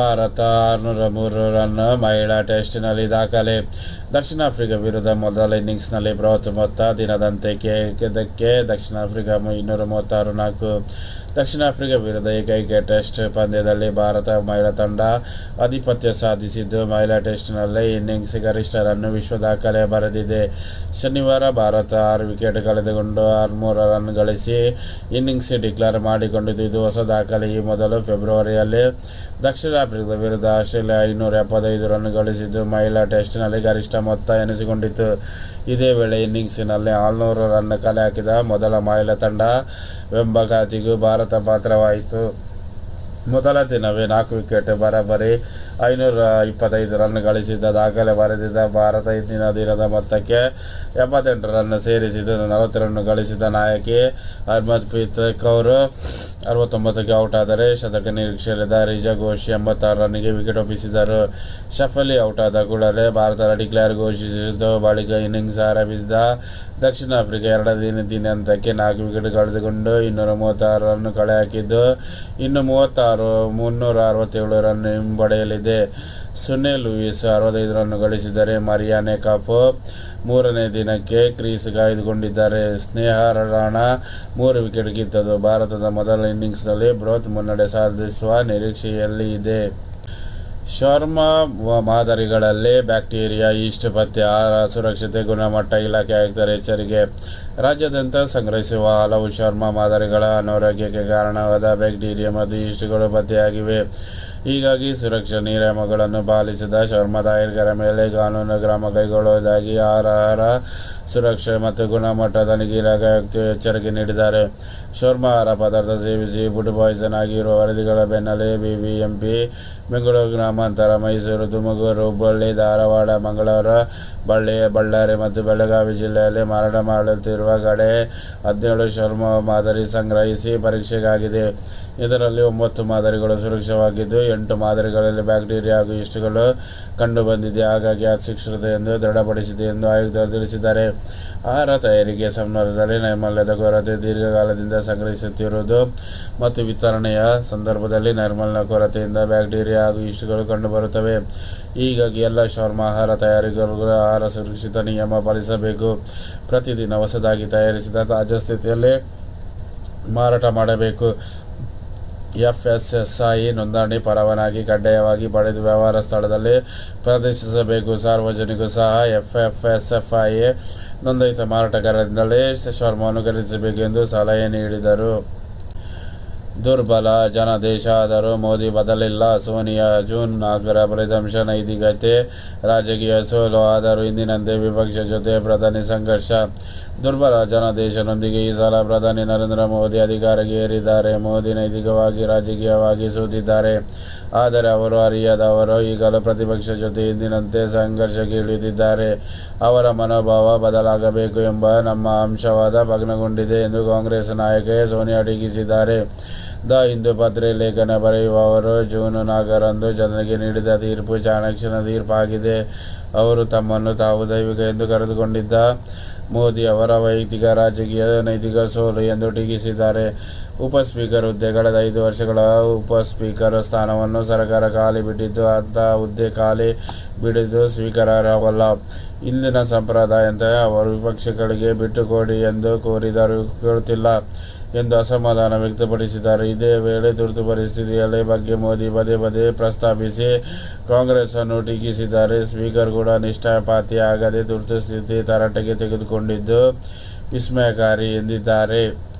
ಭಾರತ ಆರುನೂರ ಮೂರು ರನ್, ಮಹಿಳಾ ಟೆಸ್ಟ್ನಲ್ಲಿ ದಾಖಲೆ. ದಕ್ಷಿಣ ಆಫ್ರಿಕಾ ವಿರುದ್ಧ ಮೊದಲ ಇನ್ನಿಂಗ್ಸ್ನಲ್ಲಿ ಬೃಹತ್ ಮೊತ್ತ ದಿನದಂತೆ ಕೇಕದಕ್ಕೆ ದಕ್ಷಿಣ ಆಫ್ರಿಕಾ ಇನ್ನೂರ ಮೂವತ್ತಾರು ನಾಲ್ಕು. ದಕ್ಷಿಣ ಆಫ್ರಿಕಾ ವಿರುದ್ಧ ಏಕೈಕ ಟೆಸ್ಟ್ ಪಂದ್ಯದಲ್ಲಿ ಭಾರತ ಮಹಿಳಾ ತಂಡ ಆಧಿಪತ್ಯ ಸಾಧಿಸಿದ್ದು, ಮಹಿಳಾ ಟೆಸ್ಟ್ನಲ್ಲಿ ಇನ್ನಿಂಗ್ಸ್ ಗರಿಷ್ಠ ರನ್ ವಿಶ್ವ ದಾಖಲೆ ಬರೆದಿದೆ. ಶನಿವಾರ ಭಾರತ ಆರು ವಿಕೆಟ್ ಕಳೆದುಕೊಂಡು ಆರುನೂರು ರನ್ ಗಳಿಸಿ ಇನ್ನಿಂಗ್ಸ್ ಡಿಕ್ಲೇರ್ ಮಾಡಿಕೊಂಡಿದ್ದು, ಇದು ಹೊಸ ದಾಖಲೆ. ಈ ಮೊದಲು ಫೆಬ್ರವರಿಯಲ್ಲಿ ದಕ್ಷಿಣ ಆಫ್ರಿಕಾದ ವಿರುದ್ಧ ಆಸ್ಟ್ರೇಲಿಯಾ ಐನೂರ ಎಪ್ಪತ್ತೈದು ರನ್ ಗಳಿಸಿದ್ದು. ಮಹಿಳಾ ಟೆಸ್ಟ್ನಲ್ಲಿ ಗರಿಷ್ಠ ಮೊತ್ತ ಎನಿಸಿಕೊಂಡಿತ್ತು. ಇದೇ ವೇಳೆ ಇನ್ನಿಂಗ್ಸಿನಲ್ಲಿ ಆರುನೂರು ರನ್ ಕಲೆ ಹಾಕಿದ ಮೊದಲ ಮಹಿಳಾ ತಂಡ ಎಂಬ ಭಾರತ ಪಾತ್ರವಾಯಿತು. ಮೊದಲ ದಿನವೇ ನಾಲ್ಕು ವಿಕೆಟ್ ಬರೋಬ್ಬರಿ ಐನೂರ ಇಪ್ಪತ್ತೈದು ರನ್ ಗಳಿಸಿದ್ದ, ದಾಖಲೆ ಬರೆದಿದ್ದ ಭಾರತ ಇಂದಿನ ದಿನದ ಮೊತ್ತಕ್ಕೆ ಎಂಬತ್ತೆಂಟು ರನ್ ಸೇರಿಸಿದ್ದು, ನಲವತ್ತು ರನ್ ಗಳಿಸಿದ ನಾಯಕಿ ಹರ್ಮನ್ಪ್ರೀತ್ ಕೌರ್ ಅರವತ್ತೊಂಬತ್ತಕ್ಕೆ ಔಟ್ ಆದರೆ ಶತಕ ನಿರೀಕ್ಷೆಯಲ್ಲಿದ್ದ ರಿಜಾ ಘೋಷ್ ಎಂಬತ್ತಾರು ರನ್ನಿಗೆ ವಿಕೆಟ್ ಒಪ್ಪಿಸಿದರು ಶಫಲಿ ಔಟ್ ಆದ ಕೂಡಲೇ ಭಾರತ ಡಿಕ್ಲೇರ್ ಘೋಷಿಸಿದ್ದು, ಬಳಿಕ ಇನ್ನಿಂಗ್ಸ್ ಆರಂಭಿಸಿದ ದಕ್ಷಿಣ ಆಫ್ರಿಕಾ ಎರಡು ದಿನ ದಿನಾಂತಕ್ಕೆ ನಾಲ್ಕು ವಿಕೆಟ್ ಕಳೆದುಕೊಂಡು ಇನ್ನೂರ ಮೂವತ್ತಾರು ರನ್ ಕಳೆ ಹಾಕಿದ್ದು ಇನ್ನು ಮೂವತ್ತಾರು ಮುನ್ನೂರ ಅರವತ್ತೇಳು ರನ್ ಹಿಂಪಡೆಯಲಿದೆ ಸುನಿಲ್ ಲೂಯಿಸ್ ಅರವತ್ತೈದು ರನ್ ಗಳಿಸಿದರೆ ಮರಿಯಾನೆ ಕಾಪ್ ಮೂರನೇ ದಿನಕ್ಕೆ ಕ್ರೀಸ್ ಕಾಯ್ದುಕೊಂಡಿದ್ದಾರೆ ಸ್ನೇಹ ರಾಣಾ ಮೂರು ವಿಕೆಟ್ ಕಿತ್ತದು ಭಾರತದ ಮೊದಲ ಇನ್ನಿಂಗ್ಸ್ನಲ್ಲಿ ಬೃಹತ್ ಮುನ್ನಡೆ ಸಾಧಿಸುವ ನಿರೀಕ್ಷೆಯಲ್ಲಿ ಇದೆ. ಶರ್ಮಾ ಮಾದರಿಗಳಲ್ಲಿ ಬ್ಯಾಕ್ಟೀರಿಯಾ ಈಸ್ಟ್ ಪತ್ತೆ, ಆಹಾರ ಸುರಕ್ಷತೆ, ಗುಣಮಟ್ಟ ಇಲಾಖೆ ಆಯುಕ್ತರ ಎಚ್ಚರಿಕೆ. ರಾಜ್ಯಾದ್ಯಂತ ಸಂಗ್ರಹಿಸುವ ಹಲವು ಶರ್ಮ ಮಾದರಿಗಳ ಅನಾರೋಗ್ಯಕ್ಕೆ ಕಾರಣವಾದ ಬ್ಯಾಕ್ಟೀರಿಯಾ ಮತ್ತು ಈಸ್ಟ್ಗಳು ಪತ್ತೆಯಾಗಿವೆ. ಹೀಗಾಗಿ ಸುರಕ್ಷಾ ನಿಯಮಗಳನ್ನು ಪಾಲಿಸಿದ ಶರ್ಮಾ ತಯಾರಕರ ಮೇಲೆ ಕಾನೂನು ಕ್ರಮ ಕೈಗೊಳ್ಳುವುದಾಗಿ ಆಹಾರ ಸುರಕ್ಷೆ ಮತ್ತು ಗುಣಮಟ್ಟ ತನಿಖೆ ಇಲಾಖೆ ಎಚ್ಚರಿಕೆ ನೀಡಿದ್ದಾರೆ. ಶರ್ಮಾ ಆಹಾರ ಪದಾರ್ಥ ಸೇವಿಸಿ ಫುಡ್ ಪಾಯ್ಸನ್ ಆಗಿರುವ ವರದಿಗಳ ಬೆನ್ನಲ್ಲೇ ಬಿಬಿಎಂಪಿ ಬೆಂಗಳೂರು ಗ್ರಾಮಾಂತರ, ಮೈಸೂರು, ತುಮಕೂರು, ಹುಬ್ಬಳ್ಳಿ, ಧಾರವಾಡ, ಮಂಗಳೂರು, ಬಳ್ಳಿ, ಬಳ್ಳಾರಿ ಮತ್ತು ಬೆಳಗಾವಿ ಜಿಲ್ಲೆಯಲ್ಲಿ ಮಾರಾಟ ಮಾಡುತ್ತಿರುವ ಕಡೆ ಹದಿನೇಳು ಶರ್ಮ ಮಾದರಿ ಸಂಗ್ರಹಿಸಿ ಪರೀಕ್ಷೆಗಾಗಿದೆ. ಇದರಲ್ಲಿ ಒಂಬತ್ತು ಮಾದರಿಗಳು ಸುರಕ್ಷಿತವಾಗಿದ್ದು, ಎಂಟು ಮಾದರಿಗಳಲ್ಲಿ ಬ್ಯಾಕ್ಟೀರಿಯಾ ಹಾಗೂ ಇಷ್ಟುಗಳು ಕಂಡುಬಂದಿದೆ. ಹಾಗಾಗಿ ಅಶಿಕ್ಷಿತ ಎಂದು ದೃಢಪಡಿಸಿದೆ ಎಂದು ಆಯುಕ್ತರು ತಿಳಿಸಿದ್ದಾರೆ. ಆಹಾರ ತಯಾರಿಕೆ ಸಂದರ್ಭದಲ್ಲಿ ನೈರ್ಮಲ್ಯದ ಕೊರತೆ ದೀರ್ಘಕಾಲದಿಂದ ಸಂಗ್ರಹಿಸುತ್ತಿರುವುದು ಮತ್ತು ವಿತರಣೆಯ ಸಂದರ್ಭದಲ್ಲಿ ನೈರ್ಮಲ್ಯ ಕೊರತೆಯಿಂದ ಬ್ಯಾಕ್ಟೀರಿಯಾ ಹಾಗೂ ಇಷ್ಟುಗಳು ಕಂಡುಬರುತ್ತವೆ. ಹೀಗಾಗಿ ಎಲ್ಲ ಶರ್ಮ ಆಹಾರ ತಯಾರಿಕೆಗಳು ಆಹಾರ ಸುರಕ್ಷಿತ ನಿಯಮ ಪಾಲಿಸಬೇಕು. ಪ್ರತಿದಿನ ಹೊಸದಾಗಿ ತಯಾರಿಸಿದ ತಾಜಾ ಸ್ಥಿತಿಯಲ್ಲಿ ಮಾರಾಟ ಮಾಡಬೇಕು. ಎಫ್ಎಸ್ಎಸ್ಐ ನೋಂದಣಿ ಪರವಾನಗಿ ಕಡ್ಡಾಯವಾಗಿ ಪಡೆದು ವ್ಯವಹಾರ ಸ್ಥಳದಲ್ಲಿ ಪ್ರದರ್ಶಿಸಬೇಕು. ಸಾರ್ವಜನಿಕರು ಸಹ ಎಫ್ಎಫ್ಎಸ್ಎಫ್ಐ ನೋಂದಾಯಿತ ಮಾರಾಟಗಾರರಿಂದಲೇ ಶರ್ಮವನ್ನು ಖರೀದಿಸಬೇಕು ಎಂದು ಸಲಹೆ ನೀಡಿದರು. ದುರ್ಬಲ ಜನಾದೇಶ ಆದರೂ ಮೋದಿ ಬದಲಿಲ್ಲ. ಸೋನಿಯಾ ಜೂನ್ ನಾಲ್ಕರ ಫಲಿತಾಂಶ ನೈತಿಕತೆ, ರಾಜಕೀಯ ಸೋಲು ಆದರೂ ಇಂದಿನಂತೆ ವಿಪಕ್ಷ ಜೊತೆ ಪ್ರಧಾನಿ ಸಂಘರ್ಷ. ದುರ್ಬಲ ಜನಾದೇಶನೊಂದಿಗೆ ಈ ಸಲ ಪ್ರಧಾನಿ ನರೇಂದ್ರ ಮೋದಿ ಅಧಿಕಾರಕ್ಕೆ ಏರಿದ್ದಾರೆ. ಮೋದಿ ನೈತಿಕವಾಗಿ ರಾಜಕೀಯವಾಗಿ ಸೋತಿದ್ದಾರೆ. ಆದರೆ ಅವರು ಅರಿಯದವರು ಈಗಲೂ ಪ್ರತಿಪಕ್ಷ ಜೊತೆ ಇಂದಿನಂತೆ ಸಂಘರ್ಷಕ್ಕೆ ಇಳಿದಿದ್ದಾರೆ. ಅವರ ಮನೋಭಾವ ಬದಲಾಗಬೇಕು ಎಂಬ ನಮ್ಮ ಅಂಶವಾದ ಭಗ್ನಗೊಂಡಿದೆ ಎಂದು ಕಾಂಗ್ರೆಸ್ ನಾಯಕ ಸೋನಿಯಾ ಟೀಕಿಸಿದ್ದಾರೆ. ದ ಹಿಂದೂ ಪತ್ರೆ ಲೇಖನ ಬರೆಯುವವರು ಜೂನ್ ನಾಲ್ಕರಂದು ಜನರಿಗೆ ನೀಡಿದ ತೀರ್ಪು ಚಾಣಕ್ಷನ ತೀರ್ಪಾಗಿದೆ. ಅವರು ತಮ್ಮನ್ನು ತಾವು ದೈವಿಕ ಎಂದು ಕರೆದುಕೊಂಡಿದ್ದ ಮೋದಿ ಅವರ ವೈಯಕ್ತಿಕ ರಾಜಕೀಯ ನೈತಿಕ ಸೋಲು ಎಂದು ಟೀಕಿಸಿದ್ದಾರೆ. ಉಪ ಸ್ಪೀಕರ್ ಹುದ್ದೆ ಕಳೆದ ಐದು ವರ್ಷಗಳ ಉಪ ಸ್ಪೀಕರ್ ಸ್ಥಾನವನ್ನು ಸರ್ಕಾರ ಖಾಲಿ ಬಿಟ್ಟಿದ್ದು ಅಂತಹ ಹುದ್ದೆ ಖಾಲಿ ಬಿಡಿದ್ದು ಸ್ವೀಕಾರಾರ್ಹವಲ್ಲ. ಇಂದಿನ ಸಂಪ್ರದಾಯಂತೆ ಅವರು ವಿಪಕ್ಷಗಳಿಗೆ ಬಿಟ್ಟುಕೊಡಿ ಎಂದು ಕೋರಿದರು ಕೇಳುತ್ತಿಲ್ಲ. ಎಂದು ಅಸಮಾಧಾನ ವ್ಯಕ್ತಪಡಿಸಿದ್ದಾರೆ. ಇದೇ ವೇಳೆ ತುರ್ತು ಪರಿಸ್ಥಿತಿಯಲ್ಲಿ ಬಗ್ಗೆ ಮೋದಿ ಪದೇ ಪದೇ ಪ್ರಸ್ತಾಪಿಸಿ ಕಾಂಗ್ರೆಸ್ ಅನ್ನು ಟೀಕಿಸಿದ್ದಾರೆ. ಸ್ಪೀಕರ್ ಕೂಡ ನಿಷ್ಠಾಪಾತಿ ಆಗದೆ ತುರ್ತು ಸ್ಥಿತಿ ತರಾಟೆಗೆ ತೆಗೆದುಕೊಂಡಿದ್ದು ವಿಸ್ಮಯಕಾರಿ ಎಂದಿದ್ದಾರೆ.